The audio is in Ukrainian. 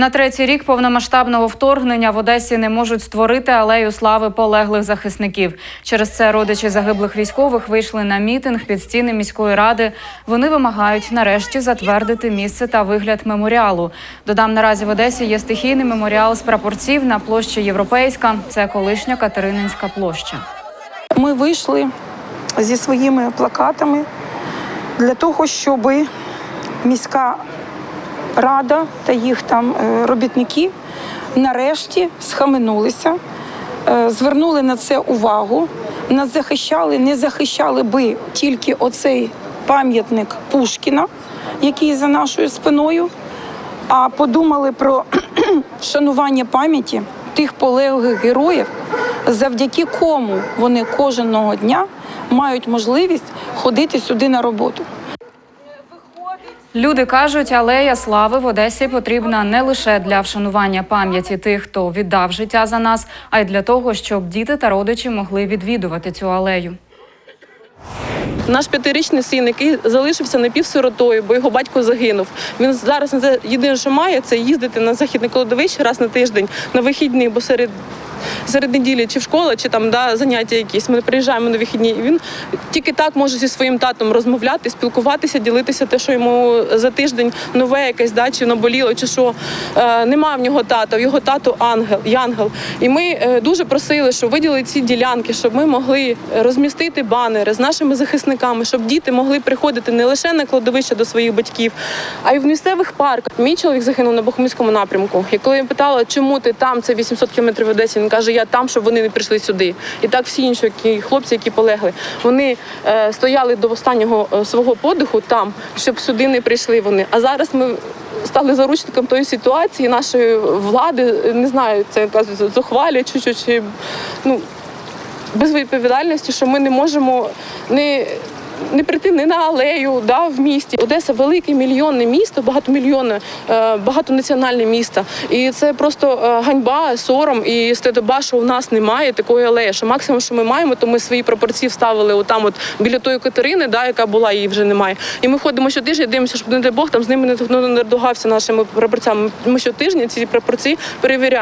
На третій рік повномасштабного вторгнення в Одесі не можуть створити алею слави полеглих захисників. Через це родичі загиблих військових вийшли на мітинг під стіни міської ради. Вони вимагають нарешті затвердити місце та вигляд меморіалу. Додам наразі в Одесі є стихійний меморіал з прапорців на площі Європейська. Це колишня Катерининська площа. Ми вийшли зі своїми плакатами для того, щоб міська рада та їх там е, робітники нарешті схаменулися, е, звернули на це увагу. Нас захищали, не захищали би тільки оцей пам'ятник Пушкіна, який за нашою спиною, а подумали про вшанування пам'яті тих полеглих героїв, завдяки кому вони кожного дня мають можливість ходити сюди на роботу. Люди кажуть, алея слави в Одесі потрібна не лише для вшанування пам'яті тих, хто віддав життя за нас, а й для того, щоб діти та родичі могли відвідувати цю алею. Наш п'ятирічний син, який залишився напівсиротою, бо його батько загинув. Він зараз єдине, що має, це їздити на західне кладовище раз на тиждень на вихідні, бо серед. Серед неділі чи в школа, чи там да, заняття якісь. Ми приїжджаємо на вихідні. Він тільки так може зі своїм татом розмовляти, спілкуватися, ділитися те, що йому за тиждень нове якесь, да, чи наболіло, чи що. Е, нема в нього тата, в його тату ангел, янгел. І ми е, дуже просили, щоб виділили ці ділянки, щоб ми могли розмістити банери з нашими захисниками, щоб діти могли приходити не лише на кладовище до своїх батьків, а й в місцевих парках. Мій чоловік загинув на Бахмутському напрямку. І коли я питала, чому ти там, це 800 кілометрів в Одесі, він каже, я там, щоб вони не прийшли сюди. І так всі інші які хлопці, які полегли, вони е, стояли до останнього е, свого подиху там, щоб сюди не прийшли вони. А зараз ми стали заручником тої ситуації нашої влади. Не знаю, це зухвалять чи, чи, чи ну без відповідальності, що ми не можемо не. Не прийти не на алею, да, в місті. Одеса велике мільйонне місто, багатомільйонне, е, багатонаціональне місто. І це просто е, ганьба, сором і стидоба, що у нас немає такої алеї. Що максимум, що ми маємо, то ми свої пропорції вставили отам, от біля тої Катерини, да, яка була, її вже немає. І ми ходимо щотижня, дивимося, щоб не дай Бог там з ними не, не догався нашими прапорцями. Ми щотижня ці пропорції перевіряємо.